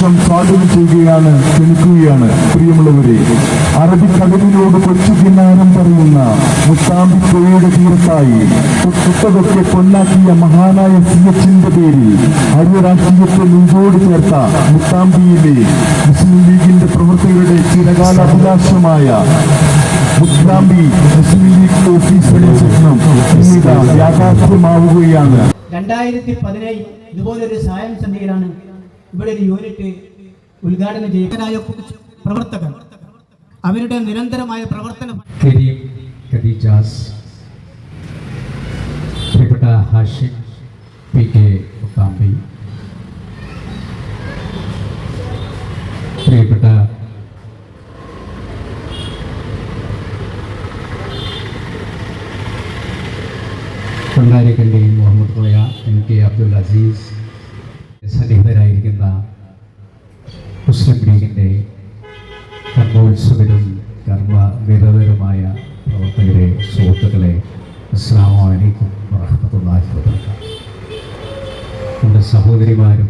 രാഷ്ട്രം സ്വാഗതം ചെയ്യുകയാണ് ക്ഷണിക്കുകയാണ് പ്രിയമുള്ളവരെ. അറബിക്കടലിനോട് കൊച്ചു കിന്നാരം പറയുന്ന മുത്താമ്പിപ്പുഴയുടെ തീരത്തായി കുത്തതൊക്കെ പൊന്നാക്കിയ മഹാനായ സി എച്ചിന്റെ പേരിൽ ഹരിയരാഷ്ട്രീയത്തെ നെഞ്ചോട് ചേർത്ത മുത്താമ്പിയിലെ മുസ്ലിം ലീഗിന്റെ പ്രവർത്തകരുടെ ചിരകാല അഭിലാഷമായ മുത്താമ്പി മുസ്ലിം ലീഗ് ഓഫീസിലെ സ്വപ്നം പിന്നീട് യാഥാർത്ഥ്യമാവുകയാണ് രണ്ടായിരത്തി പതിനേഴ് ഇതുപോലൊരു സായം സന്ധിയിലാണ് ഇവിടെ ഒരു യൂണിറ്റ് ഉദ്ഘാടനം ചെയ്യുന്നതിനായ പ്രവർത്തകർ അവരുടെ നിരന്തരമായ പ്രവർത്തനം. പ്രിയപ്പെട്ട ഹാഷിം പി കെ മുത്താമ്പി. പ്രിയപ്പെട്ട കൊണ്ടാരിക്കണ്ടി മുഹമ്മദ് കോയ എം കെ അബ്ദുൽ അസീസ് സന്നിഹിതരായിരിക്കുന്ന മുസ്ലിം ലീഗിന്റെ കർമ്മോത്സവരും കർമ്മ നിരതരുമായ പ്രവർത്തകരെ സുഹൃത്തുക്കളെ അസ്ലാമലൈക്കും വറഹമത്തുള്ളാഹി വബർക്കാത്തു നമ്മുടെ സഹോദരിമാരും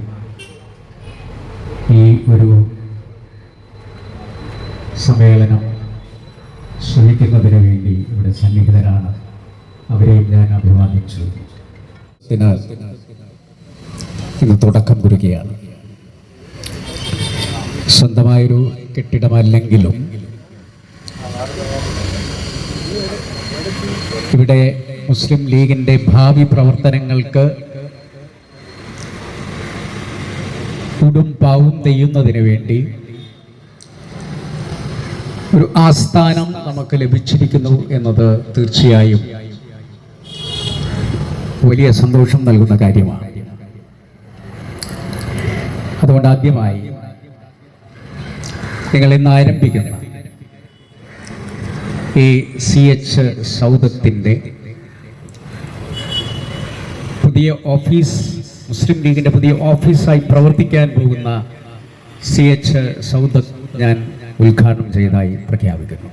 ഈ ഒരു സമ്മേളനം ശ്രമിക്കുന്നതിന് വേണ്ടി ഇവിടെ സന്നിഹിതരാണ്. അവരെയും ഞാൻ അഭിവാദിച്ചു. ഇത് തുടക്കം കുറിക്കുകയാണ്. സ്വന്തമായൊരു കെട്ടിടമല്ലെങ്കിലും. ഇവിടെ മുസ്ലിം ലീഗിന്റെ ഭാവി പ്രവർത്തനങ്ങൾക്ക് ഉടും പാവും തെയ്യുന്നതിന് വേണ്ടി ഒരു ആസ്ഥാനം നമുക്ക് ലഭിച്ചിരിക്കുന്നു എന്നത് തീർച്ചയായും വലിയ സന്തോഷം നൽകുന്ന കാര്യമാണ്. അതുകൊണ്ട് ആദ്യമായി നിങ്ങൾ ഇന്ന് ആരംഭിക്കുന്ന. ഈ സി എച്ച് സൗദത്തിന്റെ പുതിയ ഓഫീസ് മുസ്ലിം ലീഗിന്റെ പുതിയ ഓഫീസായി പ്രവർത്തിക്കാൻ പോകുന്ന സി എച്ച് സൗദത്ത് ഞാൻ ഉദ്ഘാടനം ചെയ്തതായി പ്രഖ്യാപിക്കുന്നു.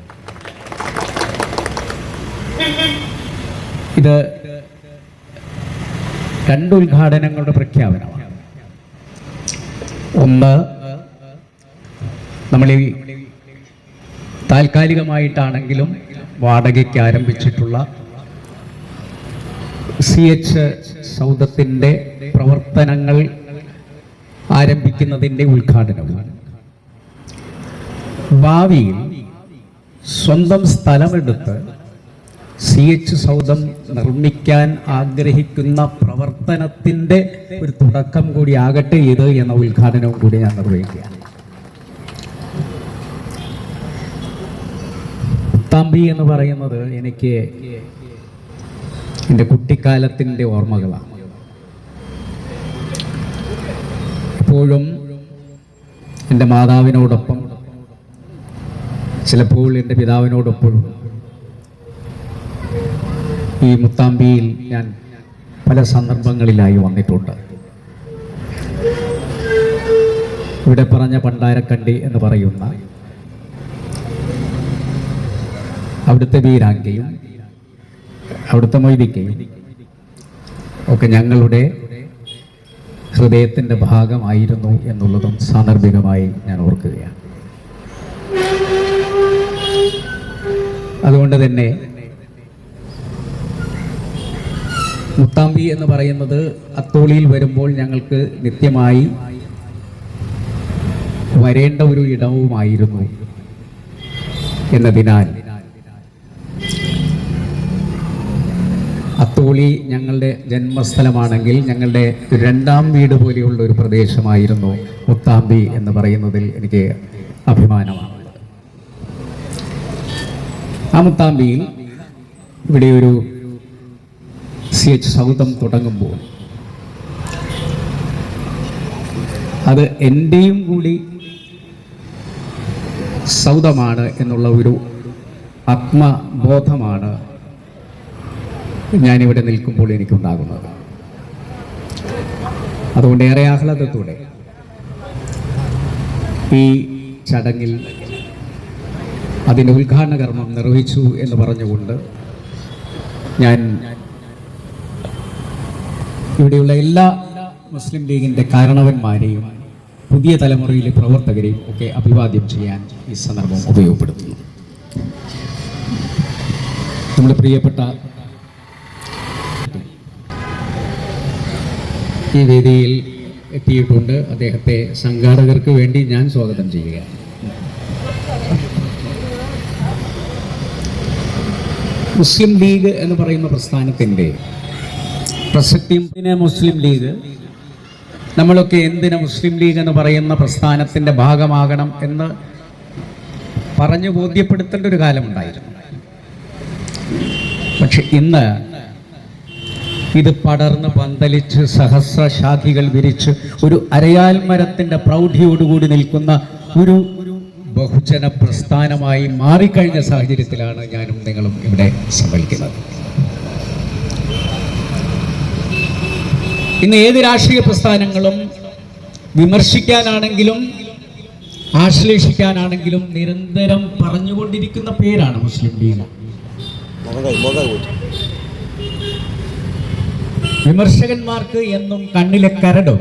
ഇത് രണ്ട് ഉദ്ഘാടനങ്ങളുടെ പ്രഖ്യാപനമാണ്. ഒന്ന് നമ്മൾ ഈ താൽക്കാലികമായിട്ടാണെങ്കിലും വാടകയ്ക്ക് ആരംഭിച്ചിട്ടുള്ള സി എച്ച് സൗദത്തിന്റെ പ്രവർത്തനങ്ങൾ ആരംഭിക്കുന്നതിന്റെ ഉദ്ഘാടനമാണ് ഭാവിയിൽ സ്വന്തം സ്ഥലമെടുത്ത് സി എച്ച് സൗദം നിർമ്മിക്കാൻ ആഗ്രഹിക്കുന്ന പ്രവർത്തനത്തിന്റെ ഒരു തുടക്കം കൂടി ആകട്ടെ ഇത് എന്ന ഉദ്ഘാടനവും കൂടി ഞാൻ നിർവഹിക്കുകയാണ് തമ്പി എന്ന് പറയുന്നത് എനിക്ക് എന്റെ കുട്ടിക്കാലത്തിന്റെ ഓർമ്മകളാണ്. എപ്പോഴും എന്റെ മാതാവിനോടൊപ്പം ചിലപ്പോൾ എന്റെ പിതാവിനോടൊപ്പം ഈ മുത്താമ്പിയിൽ ഞാൻ പല സന്ദർഭങ്ങളിലായി വന്നിട്ടുണ്ട്. ഇവിടെ പറഞ്ഞ പണ്ടാരക്കണ്ടി എന്ന് പറയുന്ന അവിടുത്തെ വീരാങ്കയും അവിടുത്തെ മൊയ്തിക്കയും ഒക്കെ ഞങ്ങളുടെ ഹൃദയത്തിന്റെ ഭാഗമായിരുന്നു എന്നുള്ളതും സാന്ദർഭികമായി ഞാൻ ഓർക്കുകയാണ്. അതുകൊണ്ട് തന്നെ മുത്താമ്പി എന്ന് പറയുന്നത് അത്തോളിയിൽ വരുമ്പോൾ ഞങ്ങൾക്ക് നിത്യമായി വരേണ്ട ഒരു ഇടവുമായിരുന്നു എന്നതിനാൽ അത്തോളി ഞങ്ങളുടെ ജന്മസ്ഥലമാണെങ്കിൽ ഞങ്ങളുടെ രണ്ടാം വീട് പോലെയുള്ള ഒരു പ്രദേശമായിരുന്നു മുത്താമ്പി എന്ന് പറയുന്നതിൽ എനിക്ക് അഭിമാനമാണ് ആ മുത്താമ്പിയിൽ ഇവിടെ ഒരു സി എച്ച് സൗദം തുടങ്ങുമ്പോൾ അത് എന്റെയും കൂടി സൗദമാണ് എന്നുള്ള ഒരു ആത്മബോധമാണ് ഞാനിവിടെ നിൽക്കുമ്പോൾ എനിക്കുണ്ടാകുന്നത്. അതുകൊണ്ട് ഏറെ ആഹ്ലാദത്തോടെ ഈ ചടങ്ങിൽ അതിന്റെ ഉദ്ഘാടന കർമ്മം നിർവഹിച്ചു എന്ന് പറഞ്ഞുകൊണ്ട് ഞാൻ ഇവിടെയുള്ള എല്ലാ മുസ്ലിം ലീഗിന്റെ കാരണവന്മാരെയും പുതിയ തലമുറയിലെ പ്രവർത്തകരെയും ഒക്കെ അഭിവാദ്യം ചെയ്യാൻ ഈ സന്ദർഭം ഉപയോഗപ്പെടുത്തുന്നു. നമ്മുടെ പ്രിയപ്പെട്ട ഈ വേദിയിൽ എത്തിയിട്ടുണ്ട്. അദ്ദേഹത്തെ സംഘാടകർക്ക് വേണ്ടി ഞാൻ സ്വാഗതം ചെയ്യുക. മുസ്ലിം ലീഗ് എന്ന് പറയുന്ന പ്രസ്ഥാനത്തിന്റെ പ്രസക്തിന് മുസ്ലിം ലീഗ്? നമ്മളൊക്കെ എന്തിന് മുസ്ലിം ലീഗ് എന്ന് പറയുന്ന പ്രസ്ഥാനത്തിന്റെ ഭാഗമാകണം എന്ന് പറഞ്ഞു ബോധ്യപ്പെടുത്തേണ്ട ഒരു കാലമുണ്ടായിരുന്നു. പക്ഷെ ഇന്ന് ഇത് പടർന്ന് പന്തലിച്ച് സഹസ്രശാഖികൾ വിരിച്ച് ഒരു അരയാൽ മരത്തിന്റെ പ്രൗഢിയോടുകൂടി നിൽക്കുന്ന ഒരു ബഹുജന പ്രസ്ഥാനമായി മാറിക്കഴിഞ്ഞ സാഹചര്യത്തിലാണ് ഞാനും നിങ്ങളും ഇവിടെ സമ്മേളിക്കുന്നത് ഇന്ന് ഏത് രാഷ്ട്രീയ പ്രസ്ഥാനങ്ങളും വിമർശിക്കാനാണെങ്കിലും ആശ്ലേഷിക്കാനാണെങ്കിലും നിരന്തരം പറഞ്ഞുകൊണ്ടിരിക്കുന്ന പേരാണ് മുസ്ലിം ലീഗ്. വിമർശകന്മാർക്ക് എന്നും കണ്ണിലെ കരടും.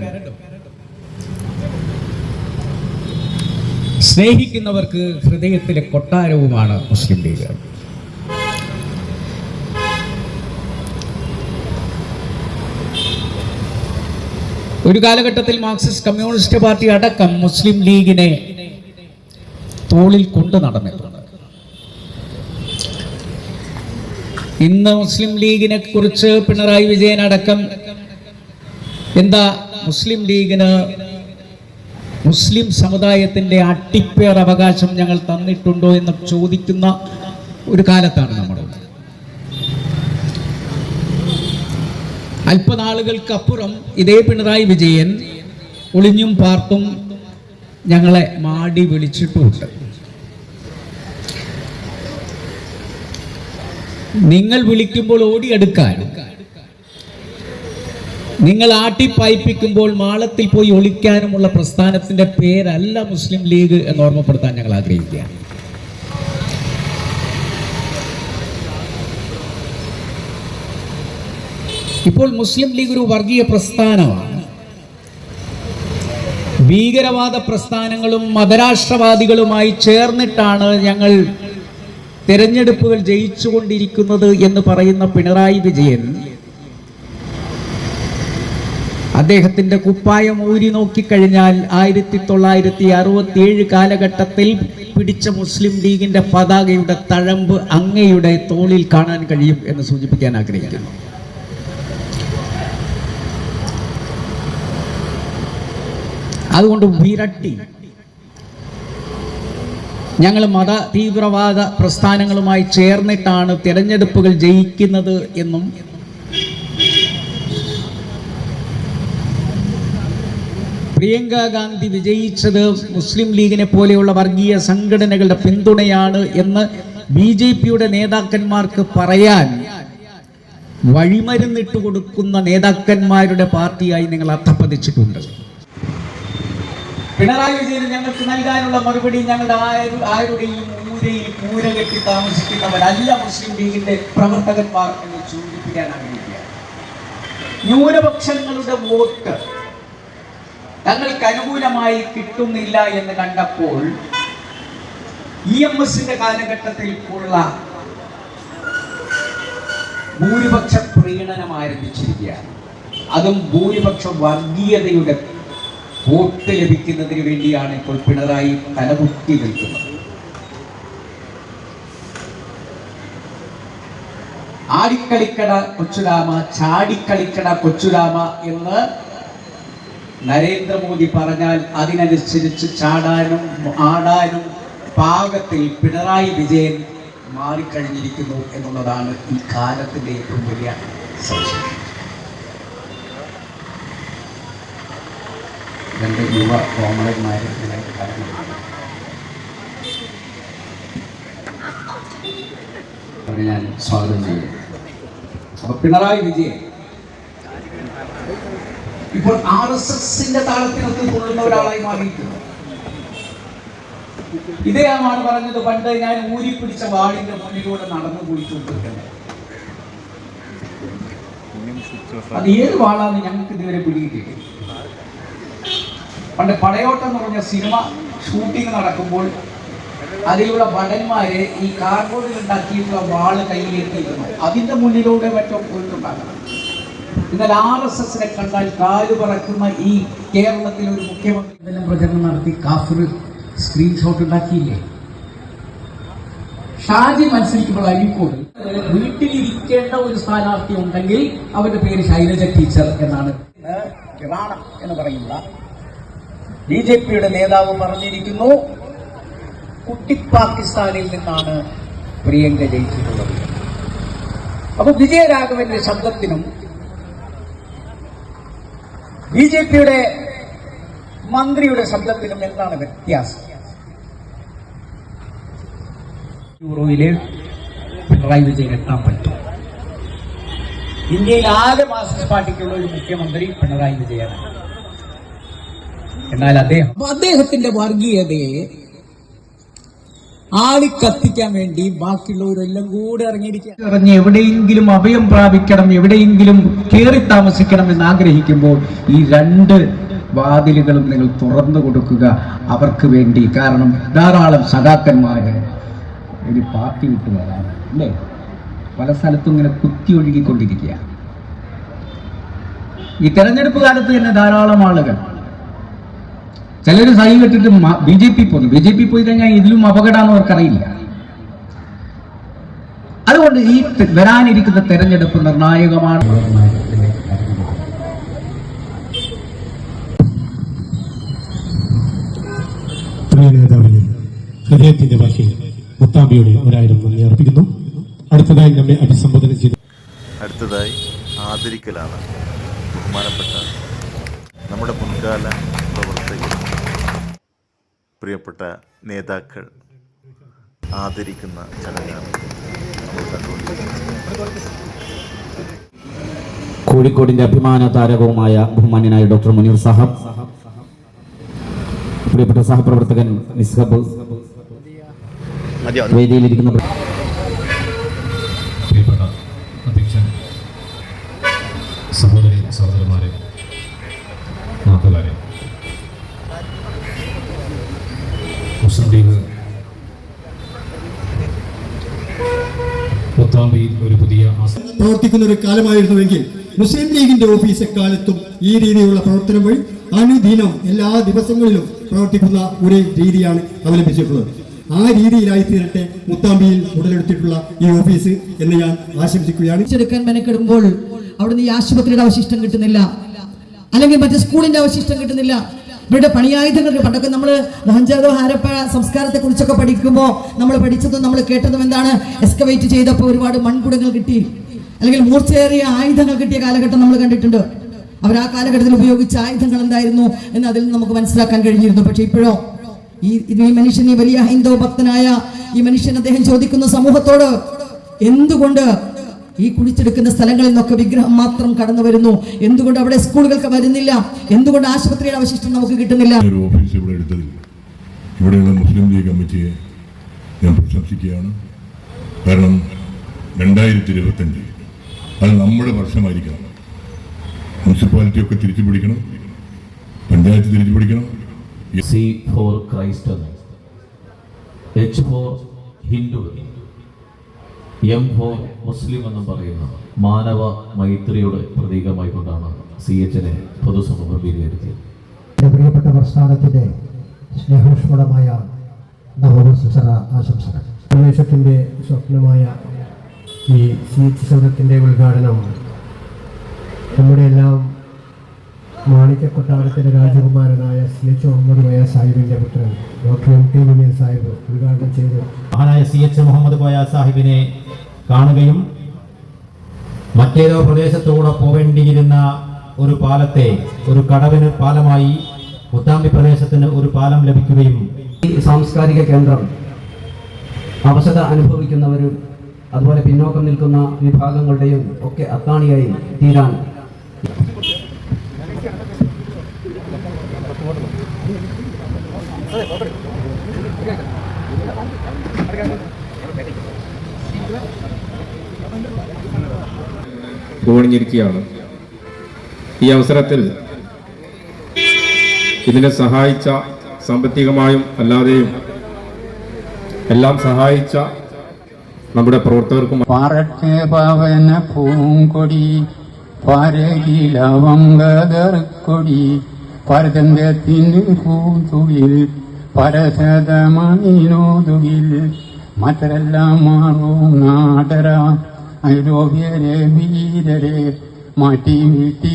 സ്നേഹിക്കുന്നവർക്ക് ഹൃദയത്തിലെ കൊട്ടാരവുമാണ് മുസ്ലിം ലീഗ്. ഒരു കാലഘട്ടത്തിൽ മാർക്സിസ്റ്റ് കമ്മ്യൂണിസ്റ്റ് പാർട്ടി അടക്കം മുസ്ലിം ലീഗിനെ തോളിൽ കൊണ്ടു നടന്നിട്ടുണ്ട്. ഇന്ന് മുസ്ലിം ലീഗിനെ കുറിച്ച് പിണറായി വിജയൻ അടക്കം എന്താ മുസ്ലിം ലീഗിന് മുസ്ലിം സമുദായത്തിന്റെ അട്ടിപ്പേർ അവകാശം ഞങ്ങൾ തന്നിട്ടുണ്ടോ എന്ന് ചോദിക്കുന്ന ഒരു കാലത്താണ് നമ്മൾ അല്പനാളുകൾക്കപ്പുറം ഇതേ പിണറായി വിജയൻ ഒളിഞ്ഞും പാർത്തും ഞങ്ങളെ മാടി വിളിച്ചിട്ടുമുണ്ട്. നിങ്ങൾ വിളിക്കുമ്പോൾ ഓടിയെടുക്കാൻ നിങ്ങൾ ആട്ടിപ്പായിപ്പിക്കുമ്പോൾ മാളത്തിൽ പോയി ഒളിക്കാനുമുള്ള പ്രസ്ഥാനത്തിന്റെ പേരല്ല മുസ്ലിം ലീഗ് എന്ന് ഓർമ്മപ്പെടുത്താൻ ഞങ്ങൾ ആഗ്രഹിക്കുകയാണ്. ഇപ്പോൾ മുസ്ലിം ലീഗ് ഒരു വർഗീയ പ്രസ്ഥാനമാണ്. ഭീകരവാദ പ്രസ്ഥാനങ്ങളും മതരാഷ്ട്രവാദികളുമായി ചേർന്നിട്ടാണ് ഞങ്ങൾ തിരഞ്ഞെടുപ്പുകൾ ജയിച്ചുകൊണ്ടിരിക്കുന്നത് എന്ന് പറയുന്ന പിണറായി വിജയൻ അദ്ദേഹത്തിന്റെ കുപ്പായം ഊരി നോക്കിക്കഴിഞ്ഞാൽ ആയിരത്തി തൊള്ളായിരത്തി അറുപത്തി ഏഴ് കാലഘട്ടത്തിൽ പിടിച്ച മുസ്ലിം ലീഗിന്റെ പതാകയുടെ തഴമ്പ് അങ്ങയുടെ തോളിൽ കാണാൻ കഴിയും എന്ന് സൂചിപ്പിക്കാൻ ആഗ്രഹിക്കുന്നു. അതുകൊണ്ട് വിരട്ടി ഞങ്ങൾ മത തീവ്രവാദ പ്രസ്ഥാനങ്ങളുമായി ചേർന്നിട്ടാണ് തിരഞ്ഞെടുപ്പുകൾ ജയിക്കുന്നത് എന്നും പ്രിയങ്ക ഗാന്ധി വിജയിച്ചത് മുസ്ലിം ലീഗിനെ പോലെയുള്ള വർഗീയ സംഘടനകളുടെ പിന്തുണയാണ് എന്ന് ബി ജെ പിയുടെ നേതാക്കന്മാർക്ക് പറയാൻ വഴിമരുന്നിട്ട് കൊടുക്കുന്ന നേതാക്കന്മാരുടെ പാർട്ടിയായി നിങ്ങൾ അധപ്പതിച്ചിട്ടുണ്ട് പിണറായി വിജയൻ ഞങ്ങൾക്ക് നൽകാനുള്ള മറുപടി ഞങ്ങളുടെ ആരു ആരുടെയും ഊരയിൽ കൂര കെട്ടി താമസിക്കുന്നവരല്ല മുസ്ലിം ലീഗിന്റെ പ്രവർത്തകന്മാർ എന്ന് ചൂണ്ടിപ്പിക്കാൻ ആഗ്രഹിക്കുകയാണ്. ന്യൂനപക്ഷങ്ങളുടെ വോട്ട് തങ്ങൾക്ക് അനുകൂലമായി കിട്ടുന്നില്ല എന്ന് കണ്ടപ്പോൾ ഇ എം എസിന്റെ കാലഘട്ടത്തിൽ ഉള്ള ഭൂരിപക്ഷ പ്രീണനം ആരംഭിച്ചിരിക്കുകയാണ്. അതും ഭൂരിപക്ഷ വർഗീയതയുടെ വോട്ട് ലഭിക്കുന്നതിന് വേണ്ടിയാണ് ഇപ്പോൾ പിണറായി തലമുട്ടി നിൽക്കുന്നത്. ആടിക്കളിക്കട കൊച്ചുരാമ ചാടിക്കളിക്കട കൊച്ചുരാമ എന്ന് നരേന്ദ്രമോദി പറഞ്ഞാൽ അതിനനുസരിച്ച് ചാടാനും ആടാനും പാകത്തിൽ പിണറായി വിജയൻ മാറിക്കഴിഞ്ഞിരിക്കുന്നു എന്നുള്ളതാണ് ഈ കാലത്തിന്റെ ഏറ്റവും വലിയ സംശയം. രണ്ട് യുവ കോമളന്മാരെ ഇതിനെ കടന്നു അവരെ ഞാൻ സ്വാഗതം ചെയ്യുന്നു അപ്പൊ പിണറായി വിജയൻ ഇപ്പോൾ ആർ എസ് എസിന്റെ താളത്തിനൊത്ത് കൊള്ളുന്ന ഒരാളായി മാറിയിട്ടുണ്ട് ഇദ്ദേഹമാണ് പറഞ്ഞത് പണ്ട് ഞാൻ ഊരി പിടിച്ച വാടിന്റെ മുന്നിലൂടെ നടന്നു പോയിക്കൊണ്ടിരിക്കുന്നത്. അത് ഏത് വാളാന്ന് ഞങ്ങൾക്ക് ഇതുവരെ പിടികിട്ടില്ല പണ്ട് പടയോട്ടം എന്ന് പറഞ്ഞ സിനിമ ഷൂട്ടിംഗ് നടക്കുമ്പോൾ അതിലുള്ള ഭടന്മാരെ ഈ കാർബോർഡിൽ ഉണ്ടാക്കിയിട്ടുള്ള വാൾ കയ്യിലെത്തിയിരുന്നു. അതിന്റെ മുന്നിലൂടെ മറ്റോ പോയിട്ടുണ്ടാകണം എന്നാൽ ആർ എസ് എസിനെ കണ്ടാൽ കാൽ പറക്കുന്ന ഈ കേരളത്തിലെ ഒരു മുഖ്യമന്ത്രി പ്രചരണം നടത്തി കാഫിർ സ്ക്രീൻഷോട്ട് ഉണ്ടാക്കിയില്ലേ? ഷാജി മത്സരിക്കുമ്പോൾ അരിക്കോട് വീട്ടിലിരിക്കേണ്ട ഒരു സ്ഥാനാർത്ഥി ഉണ്ടെങ്കിൽ അവരുടെ പേര് ശൈലജ ടീച്ചർ എന്നാണ്. റാണ എന്ന് പറയുന്ന ബി ജെ പിയുടെ നേതാവ് പറഞ്ഞിരിക്കുന്നു കുട്ടി പാകിസ്ഥാനിൽ നിന്നാണ് പ്രിയങ്ക ജയിച്ചിട്ടുള്ളത്. അപ്പൊ വിജയരാഘവന്റെ ശബ്ദത്തിനും ബി ജെ പിയുടെ മന്ത്രിയുടെ ശബ്ദത്തിനും എന്താണ് വ്യത്യാസം? യൂറോയിൽ പിണറായി വിജയൻ എത്താൻ പറ്റും? ഇന്ത്യയിൽ ആകെ മാർക്സിസ്റ്റ് പാർട്ടിക്കുള്ള ഒരു മുഖ്യമന്ത്രി പിണറായി വിജയനാണ്. എന്നാൽ അദ്ദേഹം അദ്ദേഹത്തിന്റെ വർഗീയതയെ ആളിക്കത്തിക്കാൻ വേണ്ടി ബാക്കിയുള്ളവരെല്ലാം കൂടെ ഇറങ്ങിയിരിക്കുക ഇറങ്ങി എവിടെയെങ്കിലും അഭയം പ്രാപിക്കണം എവിടെയെങ്കിലും കയറി താമസിക്കണം എന്ന് ആഗ്രഹിക്കുമ്പോൾ ഈ രണ്ട് വാതിലുകളും നിങ്ങൾ തുറന്നു കൊടുക്കുക അവർക്ക് വേണ്ടി. കാരണം ധാരാളം സഖാക്കന്മാര് ഒരു പാർട്ടി വിട്ടു വരാൻ അല്ലേ? പല സ്ഥലത്തും ഇങ്ങനെ കുത്തി ഒഴുകിക്കൊണ്ടിരിക്കുക ഈ തെരഞ്ഞെടുപ്പ് കാലത്ത് തന്നെ ധാരാളം ആളുകൾ ചിലർ സൈ കെട്ടിട്ട് ബി ജെ പി പോയി ബി ജെ പി പോയി കഴിഞ്ഞാൽ ഇതിലും അപകടമാണെന്ന് അവർക്കറിയില്ല. അതുകൊണ്ട് ഈ വരാനിരിക്കുന്ന തെരഞ്ഞെടുപ്പ് നിർണായകമാണ്. നേതാവിനെ ഹൃദയത്തിന്റെ ഭാഷയിൽ മുത്താബിയുടെ ഒരായിരം നന്ദി അർപ്പിക്കുന്നു. അടുത്തതായി നമ്മെ അഭിസംബോധന ചെയ്തു. അടുത്തതായി ആദരിക്കലാണ് ബഹുമാനപ്പെട്ട നമ്മുടെ മുൻകാല പ്രവർത്തകർ പ്രിയപ്പെട്ട നേതാക്കൾ ആദരിക്കുന്ന ചടങ്ങാണ് കോഴിക്കോടിന്റെ കോഴിക്കോടിന്റെ അഭിമാന താരകവുമായ ബഹുമാന്യനായ ഡോക്ടർ മുനീർ സാഹബ് പ്രിയപ്പെട്ട സഹപ്രവർത്തകൻ നിസ്ഹബ് വേദിയിലിരിക്കുന്ന പ്രിയപ്പെട്ട അധ്യക്ഷൻ സഹോദരി സഹോദരന്മാരെ നാട്ടുകാരെ മുസ്ലിം ലീഗ് മുത്താമ്പിയിൽ ഒരു പുതിയ പ്രവർത്തിക്കുന്ന ഒരു കാലമായിരുന്നുവെങ്കിൽ മുസ്ലിം ലീഗിന്റെ ഓഫീസ് എക്കാലത്തും ഈ രീതിയിലുള്ള പ്രവർത്തനം വഴി അനുദിനം എല്ലാ ദിവസങ്ങളിലും പ്രവർത്തിക്കുന്ന ഒരു രീതിയാണ് അവലംബിച്ചിട്ടുള്ളത്. ആ രീതിയിലായി തീരട്ടെ മുത്താമ്പിയിൽ ഉടലെടുത്തിട്ടുള്ള ഈ ഓഫീസ് എന്ന് ഞാൻ ആശംസിക്കുകയാണ്. എടുക്കാൻ മെനക്കെടുമ്പോൾ അവിടുന്ന് ഈ ആശുപത്രിയുടെ അവശിഷ്ടം കിട്ടുന്നില്ല. അല്ലെങ്കിൽ മറ്റേ സ്കൂളിന്റെ അവശിഷ്ടം കിട്ടുന്നില്ല. ഇവരുടെ പണിയായുധങ്ങൾ പണ്ടൊക്കെ നമ്മൾ മോഹൻജാദോ ഹാരപ്പ സംസ്കാരത്തെ കുറിച്ചൊക്കെ പഠിക്കുമ്പോൾ നമ്മൾ പഠിച്ചതും നമ്മൾ കേട്ടതും എന്താണ്? എക്സ്കവേറ്റ് ചെയ്തപ്പോൾ ഒരുപാട് മൺകുടങ്ങൾ കിട്ടി. അല്ലെങ്കിൽ മൂർച്ചയേറിയ ആയുധങ്ങൾ കിട്ടിയ കാലഘട്ടം നമ്മൾ കണ്ടിട്ടുണ്ട്. അവർ ആ കാലഘട്ടത്തിൽ ഉപയോഗിച്ച ആയുധങ്ങൾ എന്തായിരുന്നു എന്ന് അതിൽ നിന്ന് നമുക്ക് മനസ്സിലാക്കാൻ കഴിഞ്ഞിരുന്നു. പക്ഷേ ഇപ്പോഴോ? ഈ ഈ മനുഷ്യൻ ഈ വലിയ ഹൈന്ദവ ഭക്തനായ ഈ മനുഷ്യൻ അദ്ദേഹം ചോദിക്കുന്ന സമൂഹത്തോട് എന്തുകൊണ്ട് ഈ കുഴിച്ചെടുക്കുന്ന സ്ഥലങ്ങളിൽ നിന്നൊക്കെ വിഗ്രഹം മാത്രം കടന്നു വരുന്നു. എന്തുകൊണ്ട് അവിടെ സ്കൂളുകൾക്ക് വരുന്നില്ല? എന്തുകൊണ്ട് ആശുപത്രിയുടെ അവശിഷ്ടം നമുക്ക് കിട്ടുന്നില്ല? ഒരു ഓഫീസ് ഇവിടെ എടുത്തതിൽ ഇവിടെയുള്ള മുസ്ലിം ലീഗ് കമ്മിറ്റിയെ ഞാൻ പ്രശംസിക്കുകയാണ്. കാരണം രണ്ടായിരത്തി ഇരുപത്തഞ്ച് അത് നമ്മുടെ വർഷമായിരിക്കണം. മുനിസിപ്പാലിറ്റി ഒക്കെ തിരിച്ചു പിടിക്കണം. പഞ്ചായത്ത് തിരിച്ചു പിടിക്കണം. C for Christ H for Hindu M for Muslim എന്നും പറയുന്ന മാനവ മൈത്രിയുടെ പ്രതീകമായി കൊണ്ടാണ് സി എച്ചിനെ പൊതുസമൂഹം വിലയിരുത്തിയത് എന്റെ പ്രിയപ്പെട്ട പ്രസ്ഥാനത്തിന്റെ സ്നേഹോഷ്മളമായ നവവത്സര ആശംസകൾ. പ്രദേശത്തിന്റെ സ്വപ്നമായ ഈ സി എച്ച് സമരത്തിന്റെ ഉദ്ഘാടനം നമ്മുടെ എല്ലാം മാണിക്യ കൊട്ടാരത്തിലെ രാജകുമാരനായ സി എച്ച് മുഹമ്മദ് കോയ സാഹിബിന്റെ പുത്രൻ doctor M T Muneer Sahib ഉദ്ഘാടനം ചെയ്തു. മഹാനായ സി എച്ച് മുഹമ്മദ് കോയ സാഹിബിനെ കാണുകയും മറ്റേതോ പ്രദേശത്തൂടെ പോവേണ്ടിയിരുന്ന ഒരു പാലത്തെ ഒരു കടവിന് പാലമായി മുത്താമ്പി പ്രദേശത്തിന് ഒരു പാലം ലഭിക്കുകയും ഈ സാംസ്കാരിക കേന്ദ്രം അവശത അനുഭവിക്കുന്നവരും അതുപോലെ പിന്നോക്കം നിൽക്കുന്ന വിഭാഗങ്ങളുടെയും ഒക്കെ അത്താണിയായി തീരാൻ പൂവണിഞ്ഞിരിക്കുകയാണ് ഈ അവസരത്തിൽ ഇതിനെ സഹായിച്ച സാമ്പത്തികമായും അല്ലാതെയും എല്ലാം സഹായിച്ച നമ്മുടെ പ്രവർത്തകർക്കും പാറട്ടെ പവന പൂങ്കൊടി പരകിലവങ്കതർക്കൊടി പരതന്തത്തിന് പൂതുകിൽ പരശതമണിനോതുകിൽ മറ്റരെല്ലാം മാറും നാടര. ഐരോപ്യരെ വീരരെ മാറ്റി വീട്ടി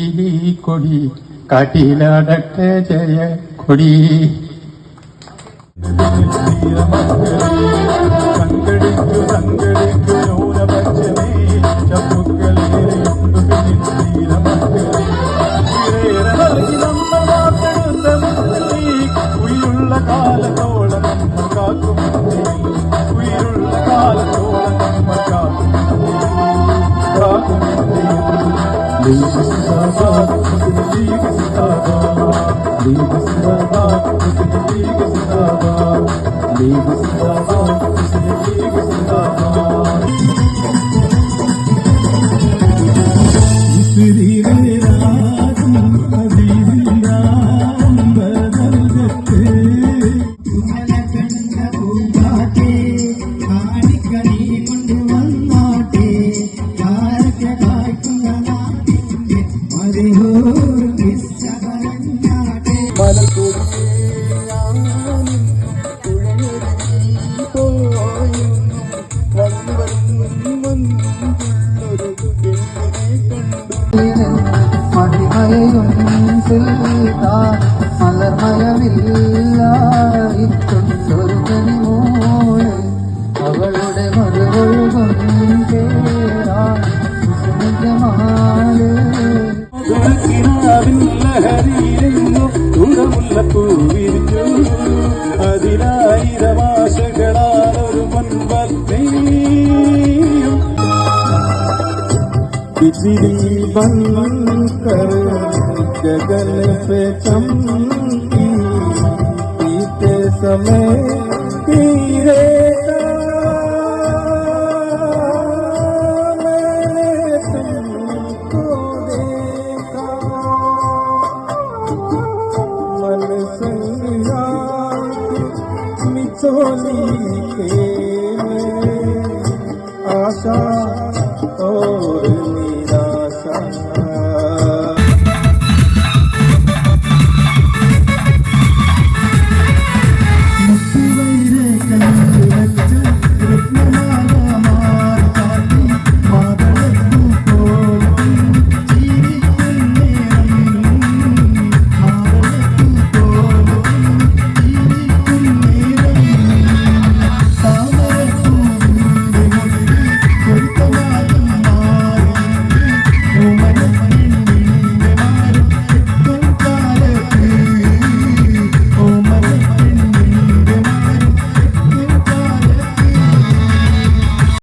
കൊടി കാട്ടിലടട്ടെ ജയ കൊടി കാലത്തോളം കാക്കും Leave us மனத்தில் தான் மலர் மயவில் गनल पीत समय मन सं मिठोली